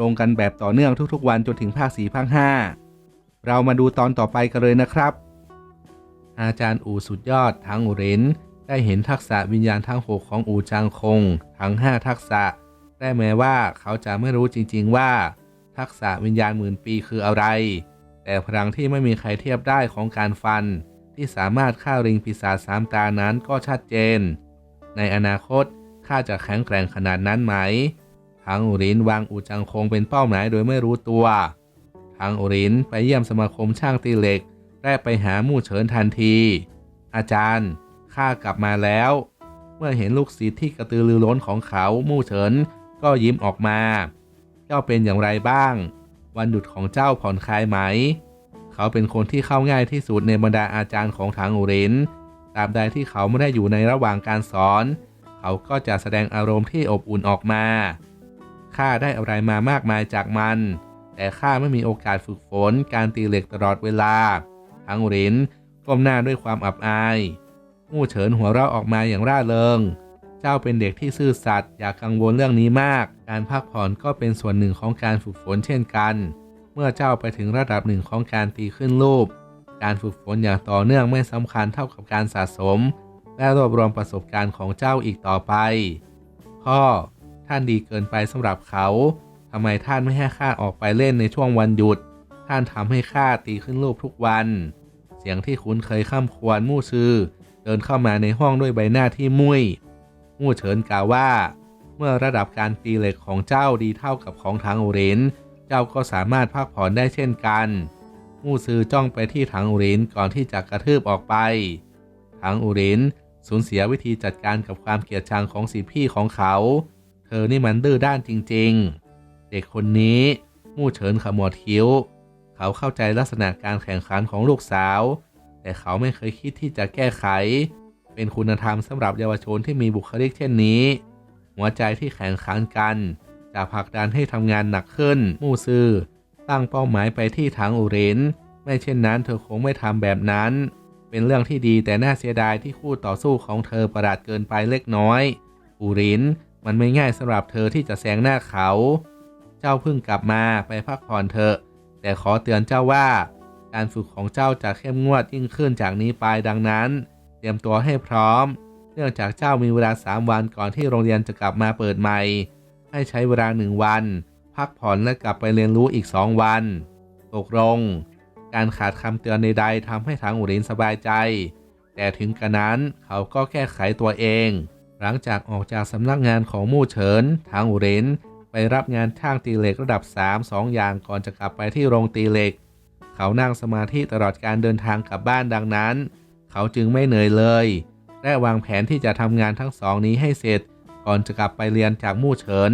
ลงกันแบบต่อเนื่องทุกๆ วันจนถึงภาค4ภาค5เรามาดูตอนต่อไปกันเลยนะครับ อาจารย์อูสุดยอดทั้งอูเรนได้เห็นทักษะวิญญาณทั้งหของอูจางคง ทั้ง 5 ทักษะแต่แม้ว่าเขาจะไม่รู้จริง ๆ ว่า ทักษะวิญญาณหมื่นปีคืออะไร แต่พลังที่ไม่มีใครเทียบได้ของการฟัน ที่สามารถฆ่าริงปีศาจสามตานั้นก็ชัดเจน ในอนาคตข้าจะแข็งแกร่งขนาดนั้นไหม ทางอุรินวางอูจังคงเป็นเป้าหมายโดยไม่รู้ตัวทางอุรินไปเยี่ยมสมาคมช่างตีเหล็ก และไปหามู่เฉินทันที อาจารย์ข้ากลับมาแล้ว เมื่อเห็นลูกศิษย์ที่กระตือรือร้นของเขามู่เฉินก็ยิ้มออกมา เจ้าเป็นอย่างไรบ้าง วันหยุดของเจ้าผ่อนคลายไหม เขาเป็นคนที่เข้าง่ายที่สุดในบรรดาอาจารย์ของทางอุรินตราบใดที่เขาไม่ได้อยู่ในระหว่างการสอน เขาก็จะแสดงอารมณ์ที่อบอุ่นออกมา ข้าได้อะไรมามากมายจากมัน แต่ข้าไม่มีโอกาสฝึกฝนการตีเหล็กตลอดเวลา ทั้งรินก้มหน้าด้วยความอับอายมู่เฉินหัวเราะออกมาอย่างร่าเริง เจ้าเป็นเด็กที่ซื่อสัตย์อย่ากังวลเรื่องนี้มาก การพักผ่อนก็เป็นส่วนหนึ่งของการฝึกฝนเช่นกัน เมื่อเจ้าไปถึงระดับหนึ่งของการตีขึ้นรูป การฝึกฝนอย่างต่อเนื่องไม่สำคัญเท่ากับการสะสม และรวบรวมประสบการณ์ของเจ้าอีกต่อไปพ่อ ท่านดีเกินไปสำหรับเขาทำไมท่านไม่ให้ข้าออกไปเล่นในช่วงวันหยุด ท่านทำให้ข้าตีขึ้นรูปทุกวัน เสียงที่คุ้นเคยข้ามควรมู่ซือเดินเข้ามาในห้องด้วยใบหน้าที่มุย้ยมู่เฉินกล่าวว่า เมื่อระดับการตีเหล็กของเจ้าดีเท่ากับของทางอุรินเจ้าก็สามารถพักผ่อนได้เช่นกันมู่ซือจ้องไปที่ถังอุรินก่อนที่จะกระทืบออกไป ถังอุรินสูญเสียวิธีจัดการกับความเกลียดชังของสีพี่ของเขา อนี่มันดื้อด้านจริงๆ เด็กคนนี้มู่เฉินขมวดคิ้ว เขาเข้าใจลักษณะการแข่งขันของลูกสาว แต่เขาไม่เคยคิดที่จะแก้ไข เป็นคุณธรรมสำหรับเยาวชนที่มีบุคลิกเช่นนี้ หัวใจที่แข่งขันกันจะผลักดันให้ทำงานหนักขึ้น มู่ซือตั้งเป้าหมายไปที่ถังอุรินไม่เช่นนั้นเธอคงไม่ทำแบบนั้น เป็นเรื่องที่ดีแต่น่าเสียดายที่คู่ต่อสู้ของเธอประหลาดเกินไปเล็กน้อย อุริน มันไม่ง่ายสำหรับเธอที่จะแซงหน้าเขา เจ้าเพิ่งกลับมาไปพักผ่อนเถอะ แต่ขอเตือนเจ้าว่า การฝึกของเจ้าจะเข้มงวดยิ่งขึ้นจากนี้ไปดังนั้น เตรียมตัวให้พร้อม เนื่องจากเจ้ามีเวลา 3 วันก่อนที่โรงเรียนจะกลับมาเปิดใหม่ ให้ใช้เวลาหนึ่งวัน พักผ่อนและกลับไปเรียนรู้อีก2วันตกลง การขาดคำเตือนใดๆทำให้ทางอุรินสบายใจ แต่ถึงกระนั้นเขาก็แก้ไขตัวเอง หลังจากออกจากสำนักงานของมู่เฉินทางอุรินไปรับงานช่างตีเหล็กระดับ 3 2 อย่างก่อนจะกลับไปที่โรงตีเหล็ก เขานั่งสมาธิตลอดการเดินทางกลับบ้านดังนั้น เขาจึงไม่เหนื่อยเลยและวางแผนที่จะทำงานทั้งสองนี้ให้เสร็จ ก่อนจะกลับไปเรียนจากมู่เฉิน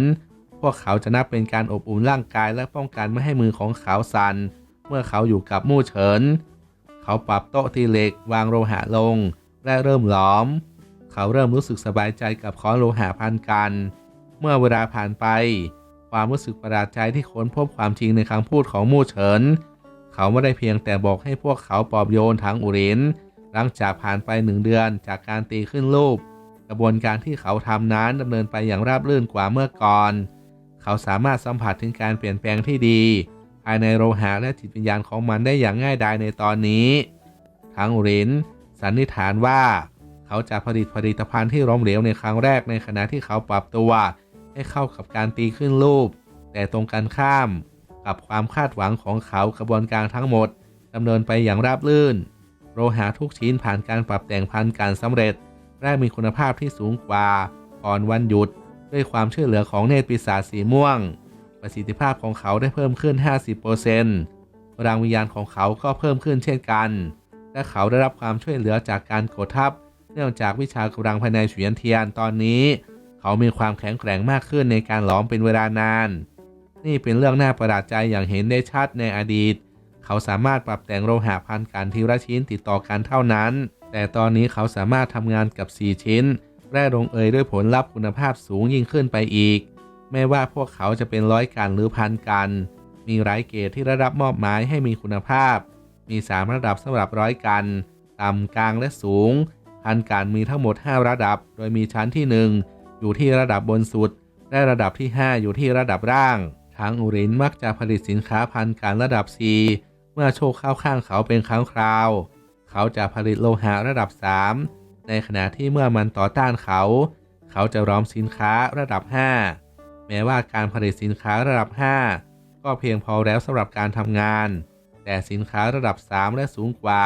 พวกเขาจะนับเป็นการอบอุ่นร่างกายและป้องกันไม่ให้มือของเขาสั่นเมื่อเขาอยู่กับมู่เฉิน เขาปรับโต๊ะตีเหล็กวางโลหะลง และเริ่มหลอม เขาเริ่มรู้สึกสบายใจกับค้อนโลหะพันกัน เมื่อเวลาผ่านไป ความรู้สึกประหลาดใจที่ค้นพบความจริงในคำพูดของมู่เฉิน เขาไม่ได้เพียงแต่บอกให้พวกเขาปลอบโยนทั้งอุรินหลังจากผ่านไปหนึ่งเดือนจากการตีขึ้นรูป กระบวนการที่เขาทำนั้นดำเนินไปอย่างราบรื่นกว่าเมื่อก่อน เขาสามารถสัมผัสถึงการเปลี่ยนแปลงที่ดี ภายในโลหะและจิตวิญญาณของมันได้อย่างง่ายดายในตอนนี้ ทั้งรินสันนิษฐานว่า เขาจะผลิตผลิตภัณฑ์ที่ล้มเหลวในครั้งแรกในขณะที่เขาปรับตัว ให้เข้ากับการตีขึ้นรูป แต่ตรงกันข้ามกับความคาดหวังของเขากระบวนการทั้งหมดดำเนินไปอย่างราบรื่น โลหะทุกชิ้นผ่านการปรับแต่งพันการสำเร็จ และมีคุณภาพที่สูงกว่าก่อนวันหยุด ด้วยความช่วยเหลือของเนตรปีศาจสีม่วง ประสิทธิภาพของเขาได้เพิ่มขึ้น 50%พลังวิญญาณของเขาก็เพิ่มขึ้นเช่นกัน และเขาได้รับความช่วยเหลือจากการกดทับ นื่องจากวิชากำลังภายในเฉียนเทียนตอนนี้ เขามีความแข็งแกร่งมากขึ้นในการหลอมเป็นเวลานาน นี่เป็นเรื่องน่าประหลาดใจอย่างเห็นได้ชัดในอดีต เขาสามารถปรับแต่งโลหะพันกันทีละชิ้นติดต่อกันเท่านั้น แต่ตอนนี้เขาสามารถทำงานกับ 4 ชิ้นแร่ลงเอยด้วยผลลัพธ์คุณภาพสูงยิ่งขึ้นไปอีก ไม่ว่าพวกเขาจะเป็นร้อยกันหรือพันกัน มีหลายเกรดที่ระดับมอบหมายให้มีคุณภาพ มี 3 ระดับสำหรับร้อยกัน ต่ำกลางและสูง พันกันมีทั้งหมด 5 ระดับ โดยมีชั้นที่ 1 อยู่ที่ระดับบนสุด และระดับที่ 5 อยู่ที่ระดับล่าง ทางอุรินมักจะผลิตสินค้าพันกันระดับ C เมื่อโชคเข้าข้างเขาเป็นครั้งคราว เขาจะผลิตโลหะระดับ 3 ในขณะที่เมื่อมันต่อต้านเขา เขาจะร้อมสินค้าระดับ 5 แม้ว่าการผลิตสินค้าระดับ 5 ก็เพียงพอแล้วสำหรับการทำงาน แต่สินค้าระดับ 3 และสูงกว่า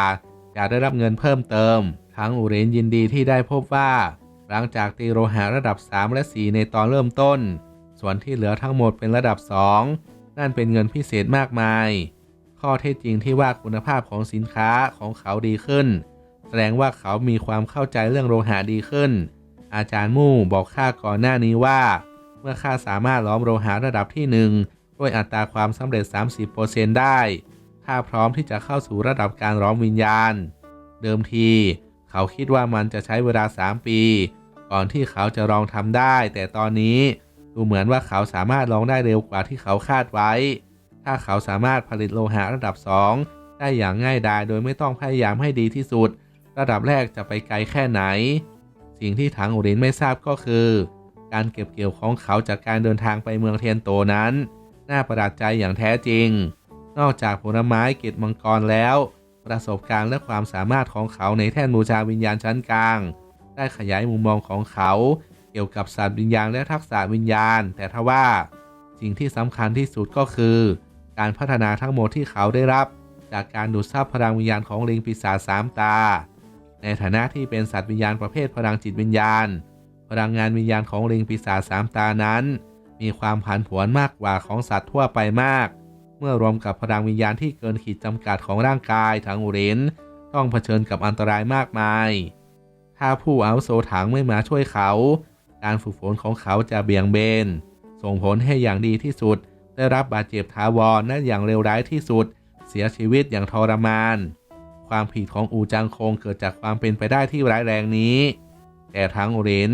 จะได้รับเงินเพิ่มเติม ทั้งอุเรนยินดีที่ได้พบว่า หลังจากตีโลหะระดับ 3 และ 4 ในตอนเริ่มต้น ส่วนที่เหลือทั้งหมดเป็นระดับ 2 นั่นเป็นเงินพิเศษมากมาย ข้อเท็จจริงที่ว่าคุณภาพของสินค้าของเขาดีขึ้น แสดงว่าเขามีความเข้าใจเรื่องโลหะดีขึ้น อาจารย์มู่บอกข้าก่อนหน้านี้ว่า เมื่อข้าสามารถล้อมโลหะระดับที่ 1 ด้วยอัตราความสำเร็จ 30%ได้ข้าพร้อมที่จะเข้าสู่ระดับการล้อมวิญญาณ เดิมที เขาคิดว่ามันจะใช้เวลา 3 ปี ก่อนที่เขาจะลองทำได้ แต่ตอนนี้ดูเหมือนว่าเขาสามารถลองได้เร็วกว่าที่เขาคาดไว้ ถ้าเขาสามารถผลิตโลหะระดับ 2 ได้อย่างง่ายดายโดยไม่ต้องพยายามให้ดีที่สุด ระดับแรกจะไปไกลแค่ไหน สิ่งที่ถังอุรินไม่ทราบก็คือ การเก็บเกี่ยวของเขาจากการเดินทางไปเมืองเทียนโตนั้น น่าประหลาดใจอย่างแท้จริง นอกจากผลไม้เกตมังกรแล้ว ประสบการณ์และความสามารถของเขาในแท่นบูชาวิญญาณชั้นกลาง ได้ขยายมุมมองของเขา เกี่ยวกับสัตว์วิญญาณและทักษะวิญญาณ แต่ทว่าสิ่งที่สำคัญที่สุดก็คือ การพัฒนาทั้งหมดที่เขาได้รับ จากการดูดซับพลังวิญญาณของลิงปีศาจสามตา ในฐานะที่เป็นสัตว์วิญญาณประเภทพลังจิตวิญญาณ พลังงานวิญญาณของลิงปีศาจสามตานั้น มีความผันผวนมากกว่าของสัตว์ทั่วไปมาก มื่อรวมกับพลังวิญญาณที่เกินขีดจำกัดของร่างกายทางอุเรนต้องเผชิญกับอันตรายมากมาย ถ้าผู้อาวุโสถังไม่มาช่วยเขา การฝึกฝนของเขาจะเบี่ยงเบน ส่งผลให้อย่างดีที่สุด ได้รับบาดเจ็บถาวรและอย่างเลวร้ายที่สุด เสียชีวิตอย่างทรมาน ความผิดของอูจังคงเกิดจากความเป็นไปได้ที่ร้ายแรงนี้ แต่ทั้งอุเรน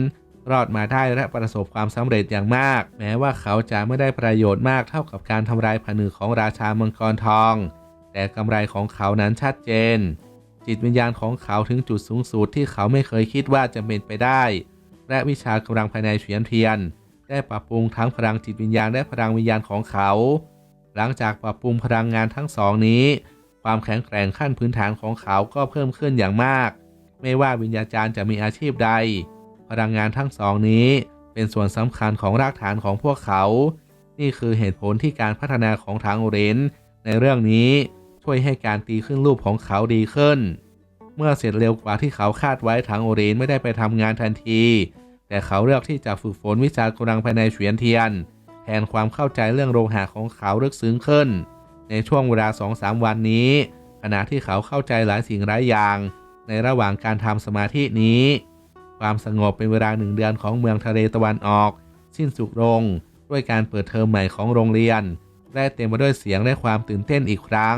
รอดมาได้และประสบความสำเร็จอย่างมาก แม้ว่าเขาจะไม่ได้ประโยชน์มากเท่ากับการทำลายผนึกของราชามังกรทอง แต่กำไรของเขานั้นชัดเจน จิตวิญญาณของเขาถึงจุดสูงสุดที่เขาไม่เคยคิดว่าจะเป็นไปได้ และวิชากำลังภายในเฉียนเทียน ได้ปรับปรุงทั้งพลังจิตวิญญาณและพลังวิญญาณของเขา หลังจากปรับปรุงพลังงานทั้งสองนี้ ความแข็งแกร่งขั้นพื้นฐานของเขาก็เพิ่มขึ้นอย่างมาก ไม่ว่าวิญญาจารย์จะมีอาชีพใด พลังงานทั้งสองนี้ เป็นส่วนสำคัญของรากฐานของพวกเขา นี่คือเหตุผลที่การพัฒนาของทางโอเรนในเรื่องนี้ช่วยให้การตีขึ้นรูปของเขาดีขึ้น เมื่อเสร็จเร็วกว่าที่เขาคาดไว้ทางโอเรนไม่ได้ไปทำงานทันที แต่เขาเลือกที่จะฝึกฝนวิชากำลังภายในเฉียนเทียน แทนความเข้าใจเรื่องโลหะของเขาลึกซึ้งขึ้น ในช่วงเวลา2-3วันนี้ ขณะที่เขาเข้าใจหลายสิ่งหลายอย่าง ในระหว่างการทำสมาธินี้ ความสงบเป็นเวลาหนึ่งเดือนของเมืองทะเลตะวันออก สิ้นสุดลงด้วยการเปิดเทอมใหม่ของโรงเรียน และเต็มไปด้วยเสียงและความตื่นเต้นอีกครั้ง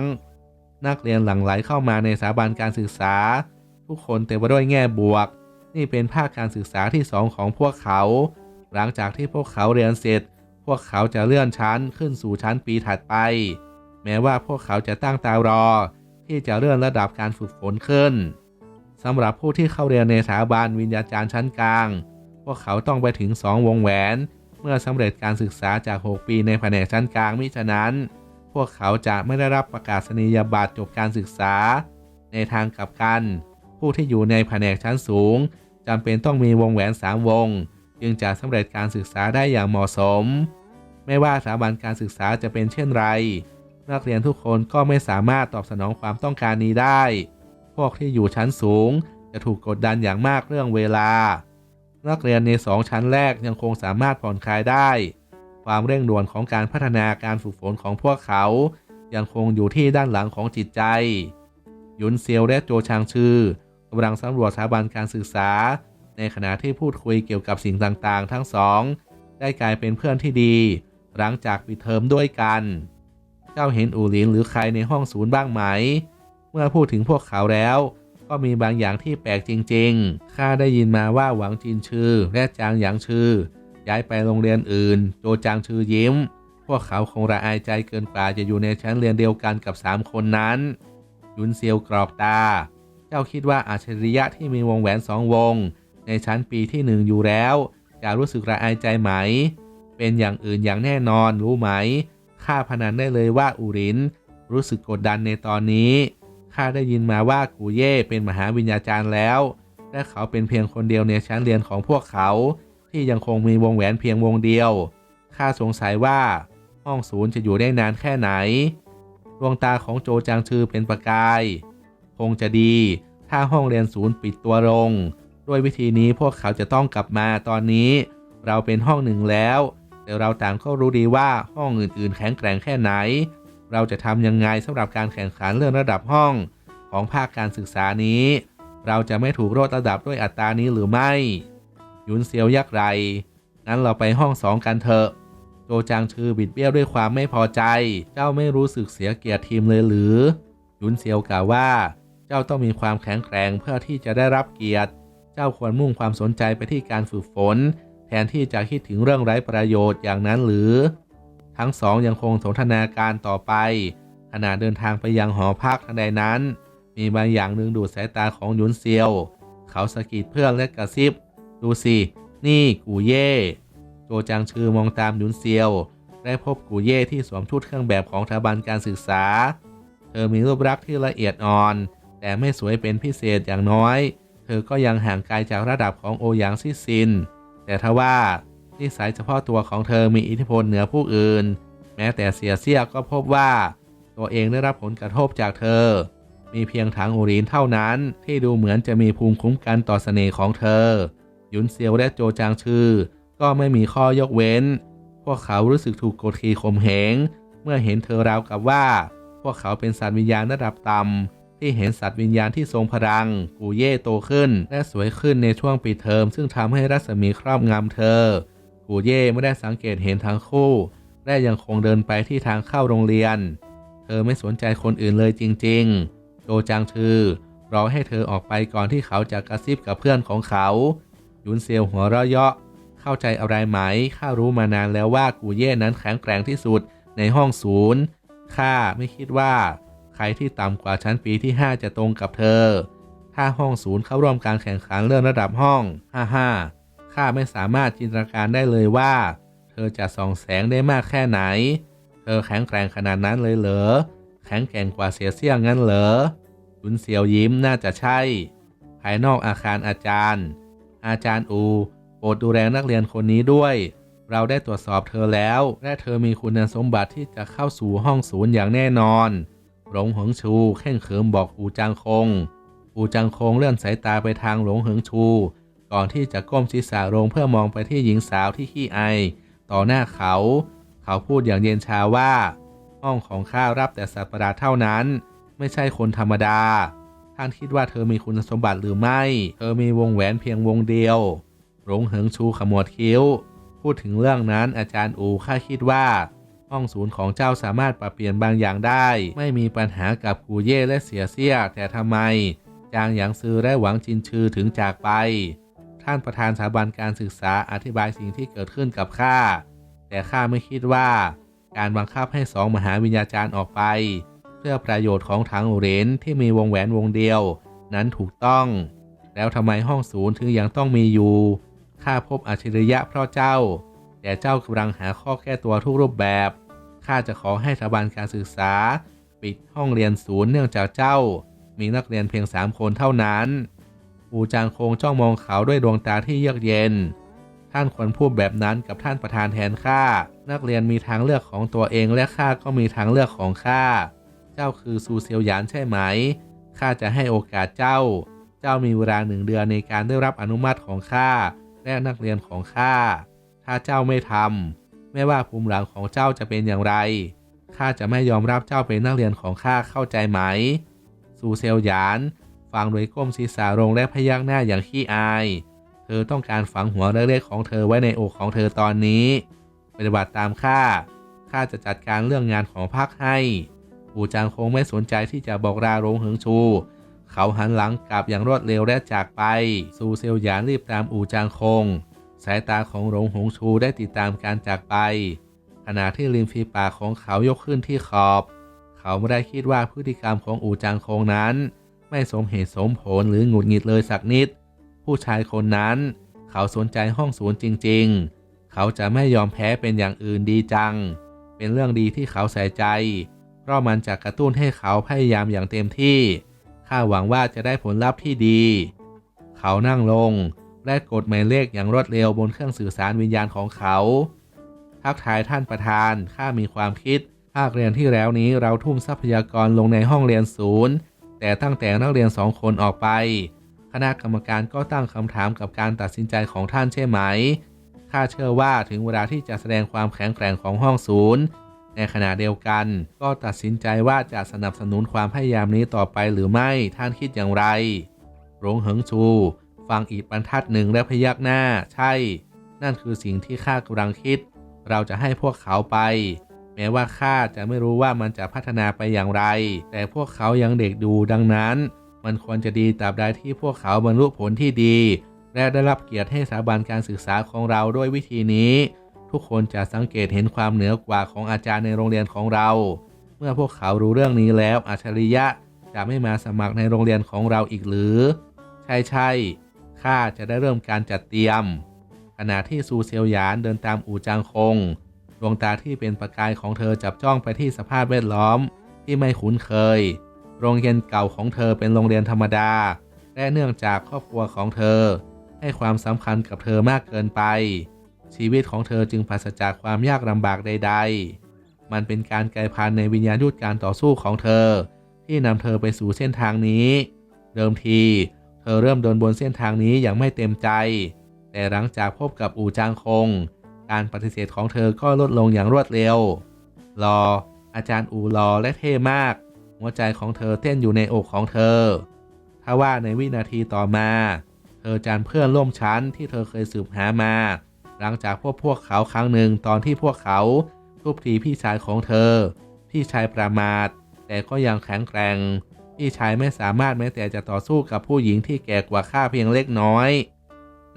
นักเรียนหลั่งไหลเข้ามาในสถาบันการศึกษา ทุกคนเต็มไปด้วยแง่บวก นี่เป็นภาคการศึกษาที่สองของพวกเขา หลังจากที่พวกเขาเรียนเสร็จ พวกเขาจะเลื่อนชั้นขึ้นสู่ชั้นปีถัดไป แม้ว่าพวกเขาจะตั้งตารอ ที่จะเลื่อนระดับการฝึกฝนขึ้น สำหรับผู้ที่เข้าเรียนในสถาบันวิญญาจารย์ชั้นกลาง พวกเขาต้องไปถึง 2 วงแหวน เมื่อสำเร็จการศึกษาจาก 6 ปีในแผนกชั้นกลางมิฉะนั้น พวกเขาจะไม่ได้รับประกาศนียบัตรจบการศึกษา ในทางกลับกัน ผู้ที่อยู่ในแผนกชั้นสูงจำเป็นต้องมีวงแหวน 3 วง จึงจะสำเร็จการศึกษาได้อย่างเหมาะสม ไม่ว่าสถาบันการศึกษาจะเป็นเช่นไร นักเรียนทุกคนก็ไม่สามารถตอบสนองความต้องการนี้ได้ วกที่อยู่ชั้นสูง จะถูกกดดันอย่างมากเรื่องเวลา นักเรียนในสองชั้นแรกยังคงสามารถผ่อนคลายได้ ความเร่งด่วนของการพัฒนาการฝึกฝนของพวกเขา ยังคงอยู่ที่ด้านหลังของจิตใจ ยุนเซียวและโจชางชื่อกำลังสำรวจสถาบันการศึกษา ในขณะที่พูดคุยเกี่ยวกับสิ่งต่างๆ ทั้งสอง ได้กลายเป็นเพื่อนที่ดี หลังจากปิดเทอมด้วยกัน เจ้าเห็นอูหลินหรือใครในห้องศูนย์บ้างไหม เมื่อพูดถึงพวกเขาแล้ว ก็มีบางอย่างที่แปลกจริงๆ ข้าได้ยินมาว่าหวังจินชื่อและจางหยางชื่อ ย้ายไปโรงเรียนอื่น โจจางชื่อยิ้ม พวกเขาคงระอายใจเกินกว่าจะอยู่ในชั้นเรียนเดียวกันกับสามคนนั้น ยุนเซียวกรอกตา เจ้าคิดว่าอาชริยะที่มีวงแหวนสองวง ในชั้นปีที่หนึ่งอยู่แล้ว จะรู้สึกระอายใจไหม เป็นอย่างอื่นอย่างแน่นอนรู้ไหมข้าพนันได้เลยว่าอูรินรู้สึกกดดันในตอนนี้ ข้าได้ยินมาว่ากูเย่เป็นมหาวิญญาจารย์แล้ว และเขาเป็นเพียงคนเดียวในชั้นเรียนของพวกเขา ที่ยังคงมีวงแหวนเพียงวงเดียวข้าสงสัยว่าห้องศูนย์จะอยู่ได้นานแค่ไหน ดวงตาของโจจางชือเป็นประกาย คงจะดี ถ้าห้องเรียนศูนย์ปิดตัวลง ด้วยวิธีนี้พวกเขาจะต้องกลับมาตอนนี้ เราเป็นห้องหนึ่งแล้ว แต่เราต่างก็รู้ดีว่าห้องอื่นๆ แข็งแกร่งแค่ไหน เราจะทำยังไงสำหรับการแข่งขันเรื่องระดับห้องของภาคการศึกษานี้ เราจะไม่ถูกโลดระดับด้วยอัตรานี้หรือไม่ ยุนเซียวยักไรงั้นเราไปห้องสองกันเถอะ โจจางชือบิดเบี้ยวด้วยความไม่พอใจ เจ้าไม่รู้สึกเสียเกียรติทีมเลยหรือ ยุนเซียวกล่าวว่า เจ้าต้องมีความแข็งแกร่งเพื่อที่จะได้รับเกียรติ เจ้าควรมุ่งความสนใจไปที่การฝึกฝน แทนที่จะคิดถึงเรื่องไร้ประโยชน์อย่างนั้นหรือ ทั้งสองยังคงสนทนาการต่อไปขณะเดินทางไปยังหอพักทันใดนั้น มีบางอย่างดึงดูดสายตาของหยุนเซียว เขาสะกิดเพื่อนและกระซิบ ดูสิ นี่กูเย่โจจางชื่อมองตามหยุนเซียว ได้พบกูเย่ที่สวมชุดเครื่องแบบของสถาบันการศึกษา เธอมีรูปลักษณ์ที่ละเอียดอ่อน แต่ไม่สวยเป็นพิเศษอย่างน้อย เธอก็ยังห่างไกลจากระดับของโอหยางซิซิน แต่ทว่า นิสัยเฉพาะตัวของเธอมีอิทธิพลเหนือผู้อื่น แม้แต่เสียเสียก็พบว่า ตัวเองได้รับผลกระทบจากเธอ มีเพียงถังโอรีนเท่านั้น ที่ดูเหมือนจะมีภูมิคุ้มกันต่อเสน่ห์ของเธอ ยุนเซียวและโจจางชื่อ ก็ไม่มีข้อยกเว้น พวกเขารู้สึกถูกกดขี่ข่มเหงเมื่อเห็นเธอราวกับว่า พวกเขาเป็นสัตว์วิญญาณระดับต่ำที่เห็นสัตว์วิญญาณที่ทรงพลัง กูเย่โตขึ้น และสวยขึ้นในช่วงปิดเทอม ซึ่งทำให้รัศมีครอบงำเธอ กูเย่ไม่ได้สังเกตเห็นทั้งคู่ และยังคงเดินไปที่ทางเข้าโรงเรียน เธอไม่สนใจคนอื่นเลยจริงๆ โจจางชือรอให้เธอออกไปก่อนที่เขาจะกระซิบกับเพื่อนของเขายุนเซียวหัวเราะเยาะ เข้าใจอะไรไหม ข้ารู้มานานแล้วว่ากูเย่นั้นแข็งแกร่งที่สุดในห้องศูนย์ข้าไม่คิดว่า ใครที่ต่ำกว่าชั้นปีที่ 5 จะตรงกับเธอ ถ้าห้องศูนย์เข้าร่วมการแข่งขันเรื่องระดับห้อง 55 ข้าไม่สามารถจินตนาการได้เลยว่า เธอจะส่องแสงได้มากแค่ไหน เธอแข็งแกร่งขนาดนั้นเลยเหรอ แข็งแกร่งกว่าเสียเสี่ยงงั้นเหรอคุนเสียวยิ้มน่าจะใช่ ภายนอกอาคารอาจารย์ อาจารย์อูโปรดดูแลนักเรียนคนนี้ด้วย เราได้ตรวจสอบเธอแล้ว และเธอมีคุณสมบัติที่จะเข้าสู่ห้องศูนย์อย่างแน่นอนหลงเหิงชูเข่งเขิมบอกอูจางคง อูจางคงเลื่อนสายตาไปทางหลงเหิงชู ก่อนที่จะก้มศีรษะลงเพื่อมองไปที่หญิงสาวที่ขี้ไอ ต่อหน้าเขา เขาพูดอย่างเย็นชาว่า ห้องของข้ารับแต่สัตว์ประหลาดเท่านั้น ไม่ใช่คนธรรมดา ท่านคิดว่าเธอมีคุณสมบัติหรือไม่ เธอมีวงแหวนเพียงวงเดียว หลงเหิงชูขมวดคิ้ว พูดถึงเรื่องนั้นอาจารย์อูข้าคิดว่า ห้องศูนย์ของเจ้าสามารถปรับเปลี่ยนบางอย่างได้ ไม่มีปัญหากับกูเย่และเสียเสียแต่ทำไมจางหยางซือและหวังจินชือถึงจากไป ท่านประธานสถาบันการศึกษาอธิบายสิ่งที่เกิดขึ้นกับข้า แต่ข้าไม่คิดว่า การบังคับให้สองมหาวิญญาจารย์ออกไป เพื่อประโยชน์ของทางอุเรนที่มีวงแหวนวงเดียว นั้นถูกต้อง แล้วทำไมห้องศูนย์ถึงยังต้องมีอยู่ข้าพบอัจฉริยะเพราะเจ้า แต่เจ้ากำลังหาข้อแก้ตัวทุกรูปแบบข้าจะขอให้สถาบันการศึกษา ปิดห้องเรียนศูนย์เนื่องจากเจ้า มีนักเรียนเพียงสามคนเท่านั้น อูจางคงจ้องมองเขาด้วยดวงตาที่เยือกเย็น ท่านควรพูดแบบนั้นกับท่านประธานแทนข้า นักเรียนมีทางเลือกของตัวเองและข้าก็มีทางเลือกของข้า เจ้าคือซูเซียวหยานใช่ไหม ข้าจะให้โอกาสเจ้า เจ้ามีเวลาหนึ่งเดือนในการได้รับอนุมัติของข้าและนักเรียนของข้า ถ้าเจ้าไม่ทำไม่ว่าภูมิหลังของเจ้าจะเป็นอย่างไร ข้าจะไม่ยอมรับเจ้าเป็นนักเรียนของข้าเข้าใจไหม ซูเซียวหยาน ฟังโดยก้มศีรษะลงและพยักหน้าอย่างขี้อาย เธอต้องการฝังหัวเล็กๆของเธอไว้ในอกของเธอตอนนี้ ปฏิบัติตามข้า ข้าจะจัดการเรื่องงานของพักให้อูจางคงไม่สนใจที่จะบอกลาโรงเหิงชู เขาหันหลังกลับอย่างรวดเร็วและจากไป ซูเซียวหยานรีบตามอูจางคง สายตาของหลงหงชูได้ติดตามการจากไป ขณะที่ริมฝีปากของเขายกขึ้นที่ขอบ เขาไม่ได้คิดว่าพฤติกรรมของอูจางคงนั้น ไม่สมเหตุสมผลหรือหงุดหงิดเลยสักนิด ผู้ชายคนนั้น เขาสนใจห้องศูนย์จริง ๆ เขาจะไม่ยอมแพ้เป็นอย่างอื่นดีจัง เป็นเรื่องดีที่เขาใส่ใจ เพราะมันจะกระตุ้นให้เขาพยายามอย่างเต็มที่ข้าหวังว่าจะได้ผลลัพธ์ที่ดี เขานั่งลงและกดหมายเลขอย่างรวดเร็วบนเครื่องสื่อสารวิญญาณของเขา ทักทายท่านประธาน ข้ามีความคิด ภาคเรียนที่แล้วนี้เราทุ่มทรัพยากรลงในห้องเรียนศูนย์ แต่ตั้งแต่นักเรียนสองคนออกไป คณะกรรมการก็ตั้งคำถามกับการตัดสินใจของท่านใช่ไหม ข้าเชื่อว่าถึงเวลาที่จะแสดงความแข็งแกร่งของห้องศูนย์ ในขณะเดียวกันก็ตัดสินใจว่าจะสนับสนุนความพยายามนี้ต่อไปหรือไม่ ท่านคิดอย่างไร หลงเหิงชู ฟังอีกบรรทัดหนึ่งและพยักหน้า ใช่ นั่นคือสิ่งที่ข้ากำลังคิด เราจะให้พวกเขาไป แม้ว่าข้าจะไม่รู้ว่ามันจะพัฒนาไปอย่างไร แต่พวกเขายังเด็กดูดังนั้น มันควรจะดีตราบใดที่พวกเขาบรรลุผลที่ดี และได้รับเกียรติให้สถาบันการศึกษาของเราด้วยวิธีนี้ ทุกคนจะสังเกตเห็นความเหนือกว่าของอาจารย์ในโรงเรียนของเรา เมื่อพวกเขารู้เรื่องนี้แล้วอัจฉริยะจะไม่มาสมัครในโรงเรียนของเราอีกหรือ ใช่ใช่ข้าจะได้เริ่มการจัดเตรียม ขณะที่ซูเซียวหยานเดินตามอู่จางคง ดวงตาที่เป็นประกายของเธอจับจ้องไปที่สภาพแวดล้อมที่ไม่คุ้นเคย โรงเรียนเก่าของเธอเป็นโรงเรียนธรรมดา และเนื่องจากครอบครัวของเธอ ให้ความสำคัญกับเธอมากเกินไป ชีวิตของเธอจึงปราศจากความยากลำบากใด ๆ มันเป็นการกลายพันธุ์ในวิญญาณยุทธการต่อสู้ของเธอ ที่นำเธอไปสู่เส้นทางนี้ เดิมที เธอเริ่มเดินบนเส้นทางนี้อย่างไม่เต็มใจ แต่หลังจากพบกับอู่จางคง การปฏิเสธของเธอก็ลดลงอย่างรวดเร็ว รอ อาจารย์อูรอและเท่มาก หัวใจของเธอเต้นอยู่ในอกของเธอ ถ้าว่าในวินาทีต่อมา เธอจานเพื่อนร่วมชั้นที่เธอเคยสืบหามา หลังจากพบพวกเขาครั้งหนึ่งตอนที่พวกเขาทุบตีพี่ชายของเธอ พี่ชายประมาท แต่ก็ยังแข็งแกร่ง พี่ชายไม่สามารถแม้แต่จะต่อสู้กับผู้หญิงที่แก่กว่าข้าเพียงเล็กน้อย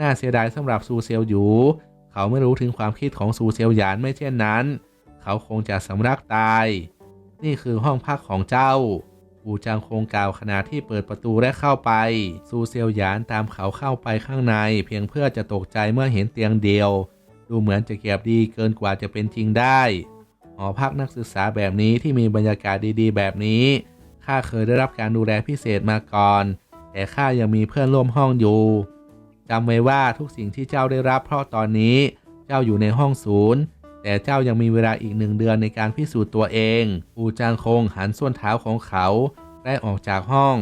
น่าเสียดายสำหรับซูเซียวหยู เขาไม่รู้ถึงความคิดของซูเซียวหยานไม่เช่นนั้น เขาคงจะสำลักตาย นี่คือห้องพักของเจ้า อูจางคงกล่าวขณะที่เปิดประตูและเข้าไป ซูเซียวหยานตามเขาเข้าไปข้างใน เพียงเพื่อจะตกใจเมื่อเห็นเตียงเดียว ดูเหมือนจะเก็บดีเกินกว่าจะเป็นจริงได้ หอพักนักศึกษาแบบนี้ที่มีบรรยากาศดีๆ แบบนี้ ข้าเคยได้รับการดูแลพิเศษมาก่อน แต่ข้ายังมีเพื่อนร่วมห้องอยู่ จำไว้ว่าทุกสิ่งที่เจ้าได้รับเพราะตอนนี้เจ้าอยู่ในห้องศูนย์ แต่เจ้ายังมีเวลาอีกหนึ่งเดือนในการพิสูจน์ตัวเองอูจางคงหันส้นเท้าของเขาได้ออกจากห้อง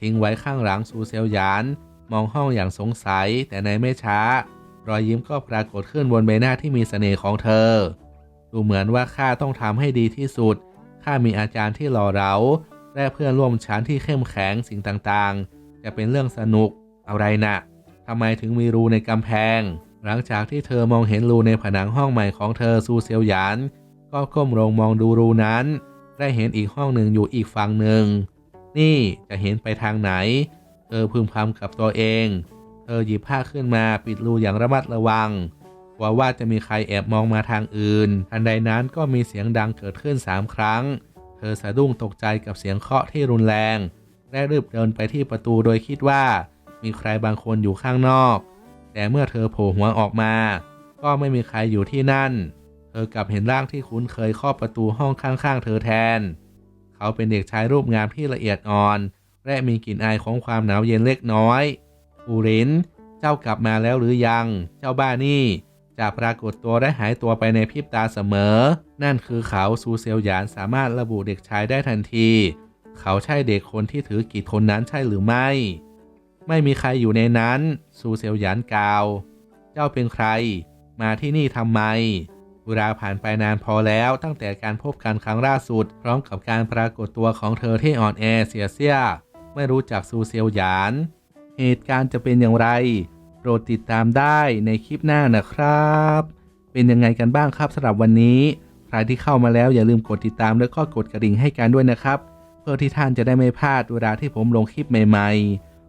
ทิ้งไว้ข้างหลังซูเซลยาน มองห้องอย่างสงสัยแต่ในไม่ช้า รอยยิ้มก็ปรากฏขึ้นบนใบหน้าที่มีเสน่ห์ของเธอ ดูเหมือนว่าข้าต้องทำให้ดีที่สุดข้ามีอาจารย์ที่หล่อเหลาและเพื่อนร่วมชั้นที่เข้มแข็งสิ่งต่างๆ จะเป็นเรื่องสนุกอะไรน่ะ ทำไมถึงมีรูในกำแพง หลังจากที่เธอมองเห็นรูในผนังห้องใหม่ของเธอซูเซียวหยาน ก็ก้มลงมองดูรูนั้น ได้เห็นอีกห้องหนึ่งอยู่อีกฝั่งหนึ่ง นี่จะเห็นไปทางไหน เธอพึมพำกับตัวเอง เธอหยิบผ้าขึ้นมาปิดรูอย่างระมัดระวังกว่าว่าจะมีใครแอบมองมาทางอื่น ทันใดนั้นก็มีเสียงดังเกิดขึ้นสามครั้ง เธอสะดุ้งตกใจกับเสียงเคาะที่รุนแรง และรีบเดินไปที่ประตูโดยคิดว่า มีใครบางคนอยู่ข้างนอก แต่เมื่อเธอโผล่หัวออกมา ก็ไม่มีใครอยู่ที่นั่น เธอกลับเห็นร่างที่คุ้นเคยเคาะประตูห้องข้างๆ เธอแทน เขาเป็นเด็กชายรูปงามที่ละเอียดอ่อน และมีกลิ่นอายของความหนาวเย็นเล็กน้อยอูริน เจ้ากลับมาแล้วหรือยัง เจ้าบ้านี่จะปรากฏตัวและหายตัวไปในพริบตาเสมอ นั่นคือเขาซูเซลหยานสามารถระบุเด็กชายได้ทันที เขาใช่เด็กคนที่ถือกีดคนนั้นใช่หรือไม่ ไม่มีใครอยู่ในนั้นซูเซียวหยันกล่าว เจ้าเป็นใคร มาที่นี่ทำไมเวลาผ่านไปนานพอแล้วตั้งแต่การพบกันครั้งล่าสุด พร้อมกับการปรากฏตัวของเธอที่อ่อนแอเสียเสีย ไม่รู้จักซูเซียวหยาน เหตุการณ์จะเป็นอย่างไร โปรดติดตามได้ในคลิปหน้านะครับ เป็นยังไงกันบ้างครับสำหรับวันนี้ใครที่เข้ามาแล้วอย่าลืมกดติดตามและก็กดกระดิ่งให้กันด้วยนะครับ เพื่อที่ท่านจะได้ไม่พลาดเวลาที่ผมลงคลิปใหม่ ๆ